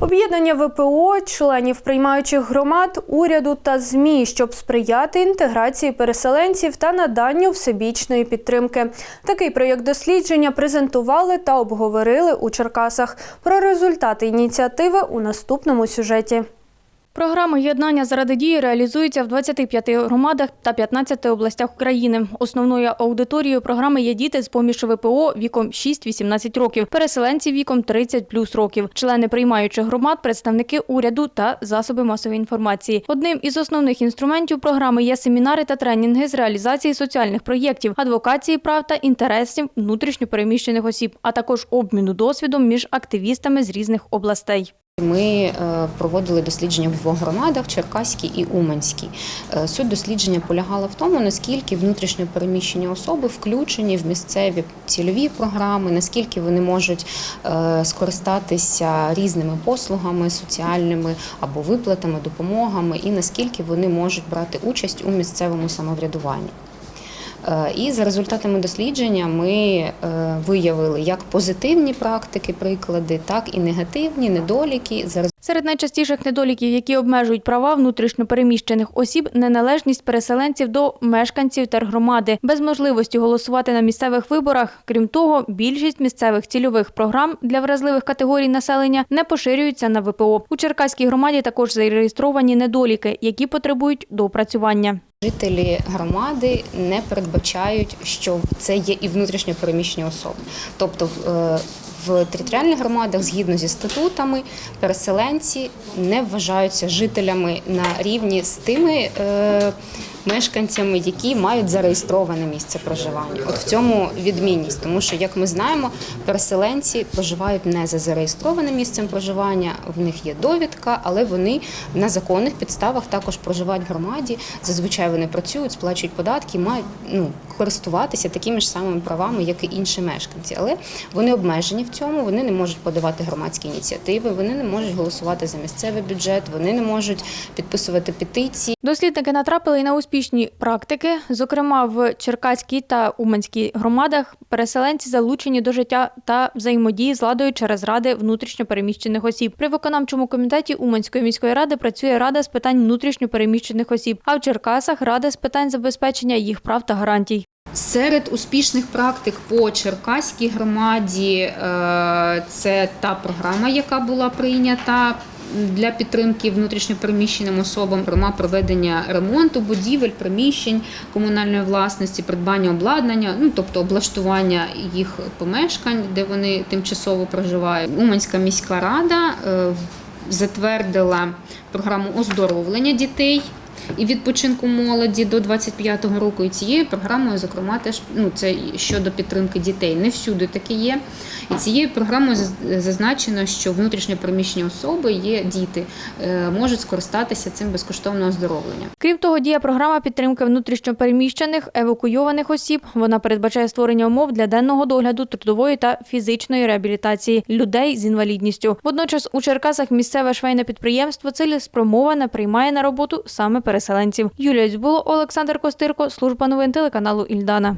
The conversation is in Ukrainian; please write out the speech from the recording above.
Об'єднання ВПО, членів приймаючих громад, уряду та ЗМІ, щоб сприяти інтеграції переселенців та наданню всебічної підтримки. Такий проєкт дослідження презентували та обговорили у Черкасах. Про результати ініціативи у наступному сюжеті. Програма єднання заради дії реалізується в 25 громадах та 15 областях України. Основною аудиторією програми є діти з поміж ВПО віком 6-18 років, переселенці віком 30 плюс років, члени приймаючих громад, представники уряду та засоби масової інформації. Одним із основних інструментів програми є семінари та тренінги з реалізації соціальних проєктів, адвокації прав та інтересів внутрішньопереміщених осіб, а також обміну досвідом між активістами з різних областей. Ми е, проводили дослідження в двох громадах Черкаській і Уманській. Е, Суть дослідження полягала в тому, наскільки внутрішньо переміщені особи включені в місцеві цільові програми, наскільки вони можуть е, скористатися різними послугами соціальними або виплатами, допомогами, і наскільки вони можуть брати участь у місцевому самоврядуванні. Е, І за результатами дослідження ми е, виявили як позитивні практики, приклади, так і негативні недоліки. Серед найчастіших недоліків, які обмежують права внутрішньопереміщених осіб, неналежність переселенців до мешканців тергромади, без можливості голосувати на місцевих виборах. Крім того, більшість місцевих цільових програм для вразливих категорій населення не поширюються на ВПО. У Черкаській громаді також зареєстровані недоліки, які потребують доопрацювання. Жителі громади не передбачають, що це є і внутрішньо переміщені особи. Тобто в- е, територіальних громадах, згідно зі статутами, переселенці не вважаються жителями на рівні з тими е, мешканцями, які мають зареєстроване місце проживання. От в цьому відмінність, тому що, як ми знаємо, переселенці проживають не за зареєстрованим місцем проживання, в них є довідка, але вони на законних підставах також проживають в громаді. Зазвичай вони працюють, сплачують податки, мають ну, користуватися такими ж самими правами, як і інші мешканці. Але вони обмежені в цьому, вони не можуть подавати громадські ініціативи, вони не можуть голосувати за місцевий бюджет, вони не можуть підписувати петиції. Дослідники натрапили й на успішні практики. Зокрема, в Черкаській та Уманській громадах переселенці залучені до життя та взаємодії з владою через ради внутрішньопереміщених осіб. При виконавчому комітеті Уманської міської ради працює рада з питань внутрішньопереміщених осіб, а в Черкасах рада з питань забезпечення їх прав та гарантій. Серед успішних практик по Черкаській громаді е, це та програма, яка була прийнята. Для підтримки внутрішньопереміщеним особам зокрема проведення ремонту будівель, приміщень комунальної власності, придбання обладнання, ну тобто облаштування їх помешкань, де вони тимчасово проживають. Уманська міська рада е, затвердила програму оздоровлення дітей і відпочинку молоді до 25-го року. І цією програмою, зокрема, теж ну це щодо підтримки дітей. Не всюди таке є. І цією програмою зазначено, що внутрішньо переміщені особи є діти, е, можуть скористатися цим безкоштовного оздоровлення. Крім того, діє програма підтримки внутрішньопереміщених евакуйованих осіб. Вона передбачає створення умов для денного догляду, трудової та фізичної реабілітації людей з інвалідністю. Водночас у Черкасах місцеве швейне підприємство цілеспрямоване приймає на роботу саме переселенців. Юлія Дзьбуло, Олександр Костирко, служба новин телеканалу Ільдана.